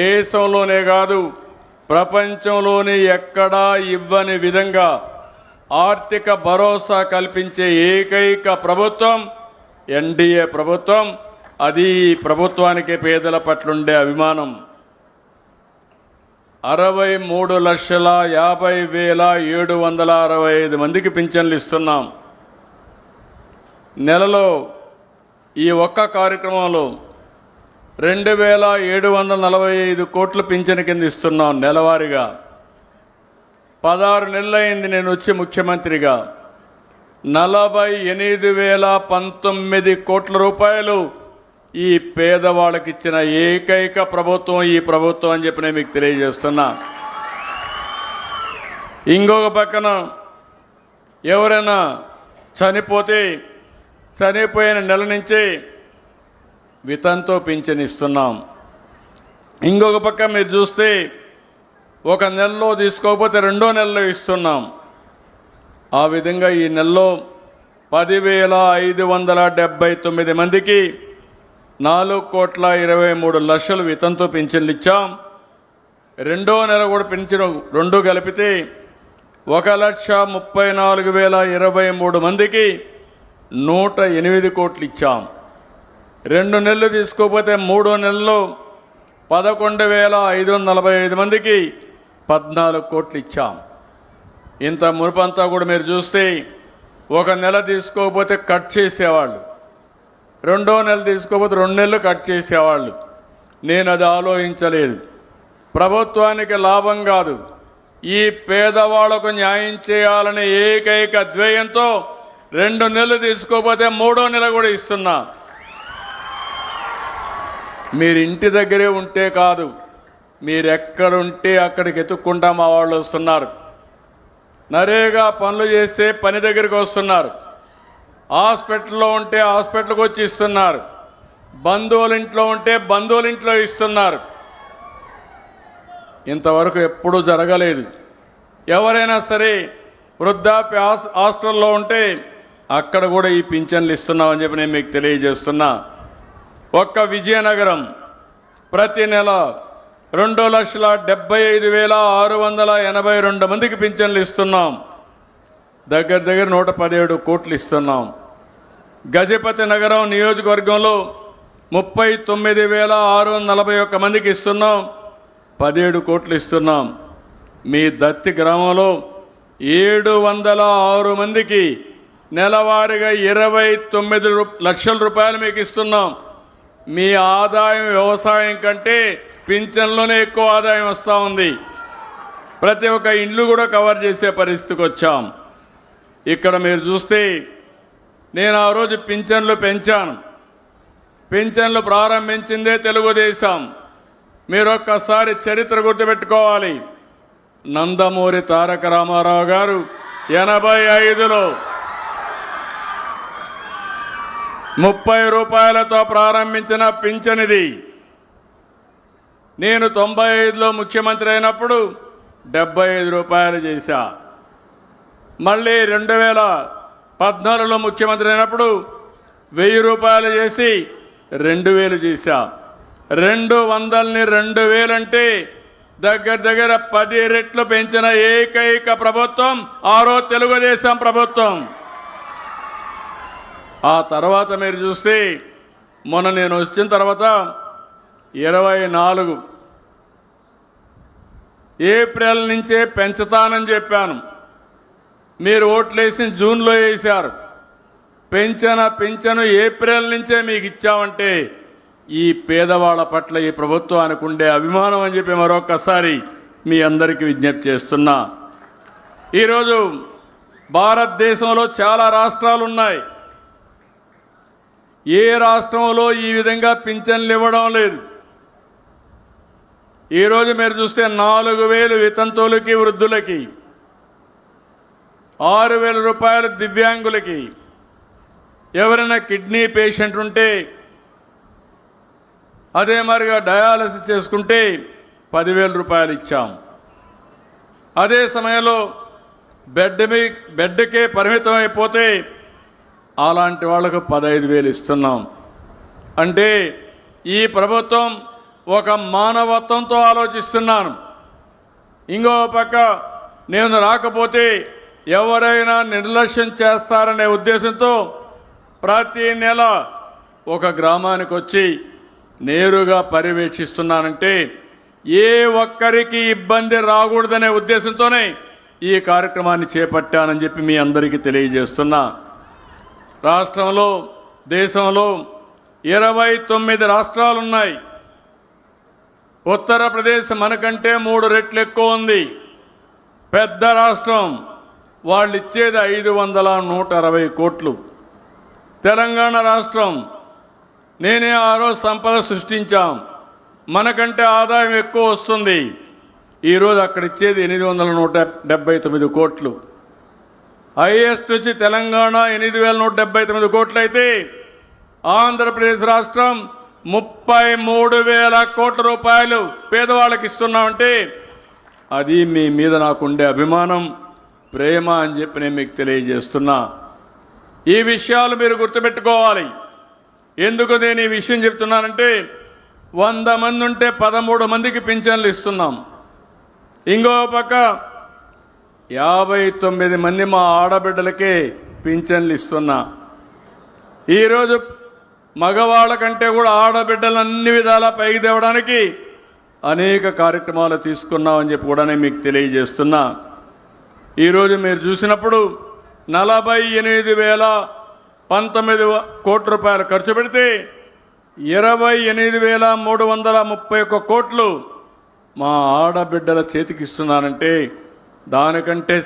దేశంలోనే కాదు ప్రపంచంలోనే ఎక్కడా ఇవ్వని విధంగా ఆర్థిక భరోసా కల్పించే ఏకైక ప్రభుత్వం ఎన్డీఏ ప్రభుత్వం. అది ప్రభుత్వానికి పేదల పట్లుండే అభిమానం. అరవై మూడు లక్షల యాభై వేల ఏడు వందల అరవై ఐదు మందికి పింఛన్లు ఇస్తున్నాం. నెలలో ఈ ఒక్క కార్యక్రమంలో రెండు వేల ఏడు వందల నలభై ఐదు కోట్ల పింఛను కింద ఇస్తున్నాం నెలవారీగా. పదహారు నెలలైంది నేను వచ్చి ముఖ్యమంత్రిగా. నలభై ఎనిమిది వేల పంతొమ్మిది కోట్ల రూపాయలు ఈ పేదవాళ్ళకి ఇచ్చిన ఏకైక ప్రభుత్వం ఈ ప్రభుత్వం అని చెప్పి నేను మీకు తెలియజేస్తున్నా. ఇంకొక పక్కన ఎవరైనా చనిపోతే చనిపోయిన నెల నుంచి వితంతో పింఛన్ ఇస్తున్నాం ఇంకొక పక్క మీరు చూస్తే ఒక నెలలో తీసుకోకపోతే రెండో నెలలో ఇస్తున్నాం. ఆ విధంగా ఈ నెలలో పదివేల ఐదు వందల డెబ్బై తొమ్మిది మందికి నాలుగు కోట్ల ఇరవై మూడు లక్షలు వితంతో పింఛన్లు ఇచ్చాం. రెండో నెల కూడా పెంచిన రెండు కలిపితే ఒక లక్ష ముప్పై నాలుగు వేల ఇరవై మూడు మందికి నూట ఎనిమిది కోట్లు ఇచ్చాం. రెండు నెలలు తీసుకోకపోతే మూడో నెలలో పదకొండు వేల ఐదు వందల నలభై ఐదు మందికి పద్నాలుగు కోట్లు ఇచ్చాం. ఇంత మునుపంతా కూడా మీరు చూస్తే ఒక నెల తీసుకోకపోతే కట్ చేసేవాళ్ళు. రెండో నెల తీసుకోకపోతే రెండు నెలలు కట్ చేసేవాళ్ళు. నేను అది ఆలోచించలేదు. ప్రభుత్వానికి లాభం కాదు. ఈ పేదవాళ్ళకు న్యాయం చేయాలనే ఏకైక ధ్యేయంతో రెండు నెలలు తీసుకోకపోతే మూడో నెల కూడా ఇస్తున్నా. మీరు ఇంటి దగ్గరే ఉంటే కాదు మీరు ఎక్కడుంటే అక్కడికి ఎత్తుక్కుంటా మా వాళ్ళు వస్తున్నారు. నరేగా పనులు చేస్తే పని దగ్గరికి వస్తున్నారు. హాస్పిటల్లో ఉంటే హాస్పిటల్కి వచ్చి ఇస్తున్నారు. బంధువుల ఇంట్లో ఉంటే బంధువుల ఇంట్లో ఇస్తున్నారు. ఇంతవరకు ఎప్పుడూ జరగలేదు. ఎవరైనా సరే వృద్ధాప్య హాస్- హాస్టల్లో ఉంటే అక్కడ కూడా ఈ పింఛన్లు ఇస్తున్నామని చెప్పి నేను మీకు తెలియజేస్తున్నా. ఒక్క విజయనగరం ప్రతి నెల రెండు లక్షల డెబ్బై ఐదు వేల ఆరు వందల ఎనభై రెండు మందికి పింఛన్లు ఇస్తున్నాం. దగ్గర దగ్గర నూట పదిహేడు కోట్లు ఇస్తున్నాం. గజపతి నగరం నియోజకవర్గంలో ముప్పై తొమ్మిది వేల ఆరు వందల నలభై ఒక్క మందికి ఇస్తున్నాం. పదిహేడు కోట్లు ఇస్తున్నాం. మీ దత్తి గ్రామంలో ఏడు వందల ఆరు మందికి నెలవారీగా ఇరవై తొమ్మిది రూ- లక్షల రూపాయలు మీకు ఇస్తున్నాం. మీ ఆదాయం వ్యవసాయం కంటే పింఛన్లోనే ఎక్కువ ఆదాయం వస్తూ ఉంది. ప్రతి ఒక్క ఇల్లు కూడా కవర్ చేసే పరిస్థితికి వచ్చాం. ఇక్కడ మీరు చూస్తే నేను ఆ రోజు పింఛన్లు పెంచాను. పింఛన్లు ప్రారంభించిందే తెలుగుదేశం. మీరు ఒక్కసారి చరిత్ర గుర్తుపెట్టుకోవాలి. నందమూరి తారక రామారావు గారు ఎనభై ఐదులో ముప్పై రూపాయలతో ప్రారంభించిన పింఛనిది. నేను తొంభై ఐదులో ముఖ్యమంత్రి అయినప్పుడు డెబ్బై ఐదు రూపాయలు చేశా. మళ్ళీ రెండు వేల పద్నాలుగులో ముఖ్యమంత్రి అయినప్పుడు వెయ్యి రూపాయలు చేసి రెండు వేలు చేశా. రెండు వందలని రెండు వేలంటే దగ్గర దగ్గర పది రెట్లు పెంచిన ఏకైక ప్రభుత్వం ఆరో తెలుగుదేశం ప్రభుత్వం. ఆ తర్వాత మీరు చూస్తే మొన్న నేను వచ్చిన తర్వాత ఇరవై నాలుగు. ఏప్రిల్ నుంచే పెంచుతానని చెప్పాను. మీరు ఓట్లేసి జూన్లో వేశారు. పెంచన పెంచను ఏప్రిల్ నుంచే మీకు ఇచ్చామంటే ఈ పేదవాళ్ళ పట్ల ఈ ప్రభుత్వానికి ఉండే అభిమానం అని చెప్పి మరొకసారి మీ అందరికీ విజ్ఞప్తి చేస్తున్నా. ఈరోజు భారతదేశంలో చాలా రాష్ట్రాలు ఉన్నాయి ఏ రాష్ట్రంలో ఈ విధంగా పింఛన్లు ఇవ్వడం లేదు? ఈరోజు మీరు చూస్తే నాలుగు వేలు వితంతువులకి వృద్ధులకి ఆరు వేల రూపాయలు దివ్యాంగులకి ఎవరైనా కిడ్నీ పేషెంట్ ఉంటే అదే మరిగా డయాలసిస్ చేసుకుంటే పదివేల రూపాయలు ఇచ్చాం. అదే సమయంలో బెడ్ మీ బెడ్కే పరిమితం అయిపోతే అలాంటి వాళ్ళకు పదహైదు వేలు ఇస్తున్నాం. అంటే ఈ ప్రభుత్వం ఒక మానవత్వంతో ఆలోచిస్తున్నాను. ఇంకో పక్క నేను రాకపోతే ఎవరైనా నిర్లక్ష్యం చేస్తారనే ఉద్దేశంతో ప్రతి నెల ఒక గ్రామానికి వచ్చి నేరుగా పర్యవేక్షిస్తున్నానంటే ఏ ఒక్కరికి ఇబ్బంది రాకూడదనే ఉద్దేశంతోనే ఈ కార్యక్రమాన్ని చేపట్టానని చెప్పి మీ అందరికీ తెలియజేస్తున్నా. రాష్ట్రంలో దేశంలో ఇరవై తొమ్మిది రాష్ట్రాలున్నాయి. ఉత్తరప్రదేశ్ మనకంటే మూడు రెట్లు ఎక్కువ ఉంది. పెద్ద రాష్ట్రం వాళ్ళు ఇచ్చేది ఐదు వందల నూట అరవై కోట్లు. తెలంగాణ రాష్ట్రం నేనే ఆ రోజు సంపద సృష్టించాం. మనకంటే ఆదాయం ఎక్కువ వస్తుంది. ఈరోజు అక్కడ ఇచ్చేది ఎనిమిది వందల నూట డెబ్బై తొమ్మిది కోట్లు. హైయెస్ట్ వచ్చి తెలంగాణ ఎనిమిది వేల నూట డెబ్బై తొమ్మిది కోట్లు అయితే ఆంధ్రప్రదేశ్ రాష్ట్రం ముప్పై మూడు వేల కోట్ల రూపాయలు పేదవాళ్ళకి ఇస్తున్నామంటే అది మీ మీద నాకుండే అభిమానం ప్రేమ అని చెప్పి నేను మీకు తెలియజేస్తున్నా. ఈ విషయాలు మీరు గుర్తుపెట్టుకోవాలి. ఎందుకు నేను ఈ విషయం చెప్తున్నానంటే వంద మంది ఉంటే పదమూడు మందికి పింఛన్లు ఇస్తున్నాం. ఇంకో పక్క యాభై తొమ్మిది మంది మా ఆడబిడ్డలకే పింఛన్లు ఇస్తున్నా. ఈరోజు మగవాళ్ళ కంటే కూడా ఆడబిడ్డలు అన్ని విధాలా పైకి తేవడానికి అనేక కార్యక్రమాలు తీసుకున్నామని చెప్పి కూడా నేను మీకు తెలియజేస్తున్నా. ఈరోజు మీరు చూసినప్పుడు నలభై ఎనిమిది వేల పంతొమ్మిది కోట్ల రూపాయలు ఖర్చు పెడితే ఇరవై ఎనిమిది వేల మూడు వందల ముప్పై ఒక్క కోట్లు మా ఆడబిడ్డల చేతికి ఇస్తున్నానంటే దానికంటే